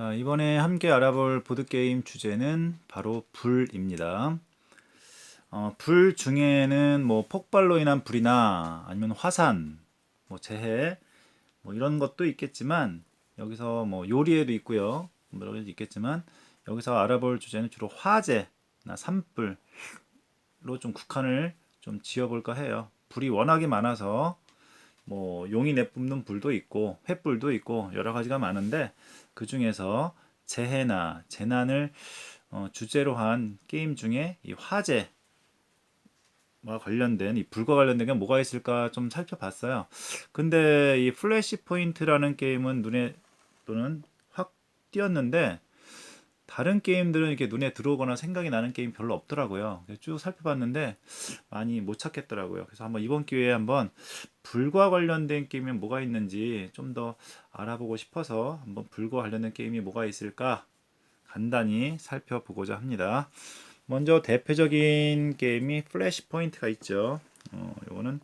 자, 이번에 함께 알아볼 보드게임 주제는 바로 불입니다. 어, 불 중에는 뭐 폭발로 인한 불이나 아니면 화산, 뭐 재해, 뭐 이런 것도 있겠지만 여기서 뭐 요리에도 있고요. 뭐 여러 가지 있겠지만 여기서 알아볼 주제는 주로 화재나 산불로 좀 국한을 좀 지어볼까 해요. 불이 워낙에 많아서 뭐 용이 내뿜는 불도 있고 횃불도 있고 여러 가지가 많은데 그 중에서 재해나 재난을 어, 주제로 한 게임 중에 이 화재와 관련된 이 불과 관련된 게 뭐가 있을까 좀 살펴봤어요. 근데 이 플래시 포인트라는 게임은 눈에 또는 확 띄었는데 다른 게임들은 이렇게 눈에 들어오거나 생각이 나는 게임 별로 없더라고요. 쭉 살펴봤는데 많이 못 찾겠더라고요. 그래서 한번 이번 기회에 한번 불과 관련된 게임이 뭐가 있는지 좀 더 알아보고 싶어서 한번 불과 관련된 게임이 뭐가 있을까 간단히 살펴보고자 합니다. 먼저 대표적인 게임이 플래시 포인트가 있죠. 어, 이거는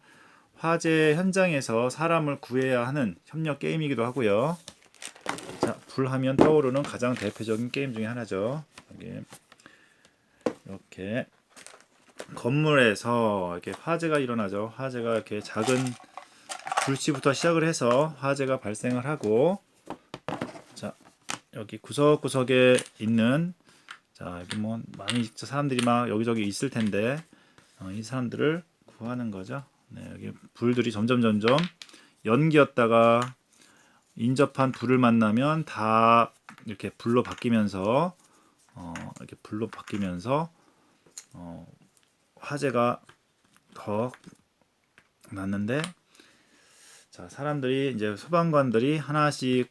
화재 현장에서 사람을 구해야 하는 협력 게임이기도 하고요. 자, 불하면 떠오르는 가장 대표적인 게임 중에 하나죠. 여기 이렇게 건물에서 이렇게 화재가 일어나죠. 화재가 이렇게 작은 불씨부터 시작을 해서 화재가 발생을 하고 자 여기 구석구석에 있는 자 여기 뭐 많이 사람들이 막 여기저기 있을 텐데 어, 이 사람들을 구하는 거죠. 네 여기 불들이 점점 점점 연기였다가 인접한 불을 만나면 다 이렇게 불로 바뀌면서 어, 이렇게 불로 바뀌면서 어, 화재가 더 났는데 자 사람들이 이제 소방관들이 하나씩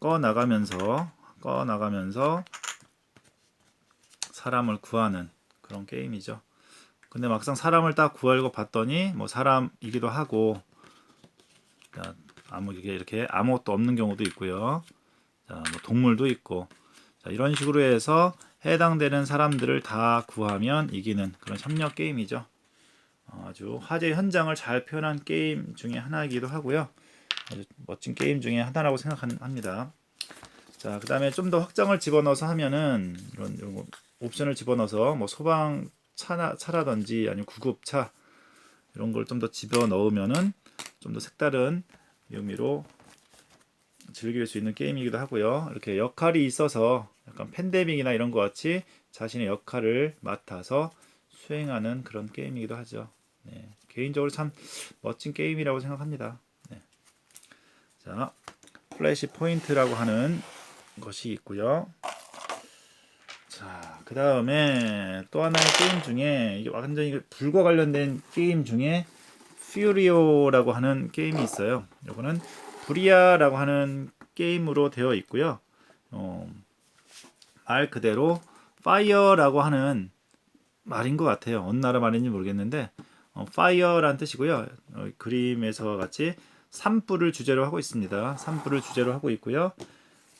꺼 나가면서 꺼 나가면서 사람을 구하는 그런 게임이죠. 근데 막상 사람을 딱 구하려고 봤더니 뭐 사람이기도 하고 자, 아무 이게 이렇게 아무것도 없는 경우도 있고요. 자, 뭐 동물도 있고 자, 이런 식으로 해서 해당되는 사람들을 다 구하면 이기는 그런 협력 게임이죠. 어, 아주 화재 현장을 잘 표현한 게임 중에 하나이기도 하고요. 아주 멋진 게임 중에 하나라고 생각합니다. 자, 그 다음에 좀 더 확장을 집어넣어서 하면은 이런, 이런 거 옵션을 집어넣어서 뭐 소방 차나 차라든지 아니면 구급차 이런 걸 좀 더 집어 넣으면은 좀 더 색다른 의미로 즐길 수 있는 게임이기도 하고요. 이렇게 역할이 있어서 약간 팬데믹이나 이런 것 같이 자신의 역할을 맡아서 수행하는 그런 게임이기도 하죠. 네, 개인적으로 참 멋진 게임이라고 생각합니다. 네. 자, 플래시 포인트라고 하는 것이 있고요. 자, 그 다음에 또 하나의 게임 중에 이게 완전히 불과 관련된 게임 중에 퓨리오라고 하는 게임이 있어요. 이거는 브리아라고 하는 게임으로 되어 있고요. 어, 말 그대로 파이어라고 하는 말인 것 같아요. 어느 나라 말인지 모르겠는데 어, 파이어란 뜻이고요. 어, 그림에서 같이 산불을 주제로 하고 있습니다. 산불을 주제로 하고 있고요.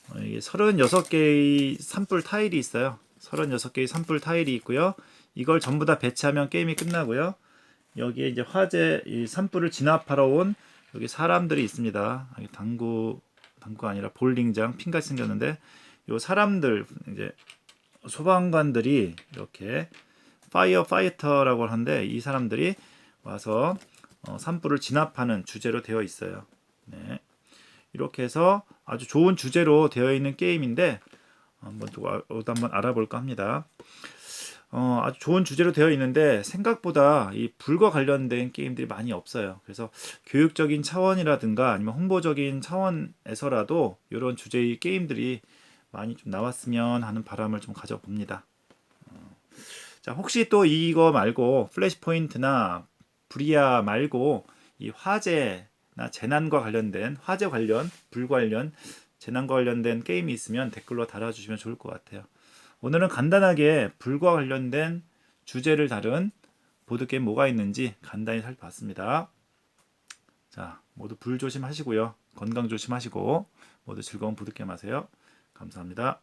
어, 이게 36개의 산불 타일이 있어요. 36개의 산불 타일이 있고요. 이걸 전부 다 배치하면 게임이 끝나고요. 여기에 이제 화재 이 산불을 진압하러 온 여기 사람들이 있습니다. 여기 당구 당구 아니라 볼링장 핀같이 생겼는데 요 사람들 이제 소방관들이 이렇게 파이어 파이터라고 하는데 이 사람들이 와서 어, 산불을 진압하는 주제로 되어 있어요. 네. 이렇게 해서 아주 좋은 주제로 되어 있는 게임인데 한번 또 한번 알아볼까 합니다. 어, 아주 좋은 주제로 되어 있는데 생각보다 이 불과 관련된 게임들이 많이 없어요. 그래서 교육적인 차원이라든가 아니면 홍보적인 차원에서라도 이런 주제의 게임들이 많이 좀 나왔으면 하는 바람을 좀 가져봅니다. 어, 자, 혹시 또 이거 말고 플래시 포인트나 브리아 말고 이 화재나 재난과 관련된 화재 관련, 불 관련, 재난과 관련된 게임이 있으면 댓글로 달아주시면 좋을 것 같아요. 오늘은 간단하게 불과 관련된 주제를 다룬 보드게임 뭐가 있는지 간단히 살펴봤습니다. 자, 모두 불 조심하시고요. 건강 조심하시고 모두 즐거운 보드게임 하세요. 감사합니다.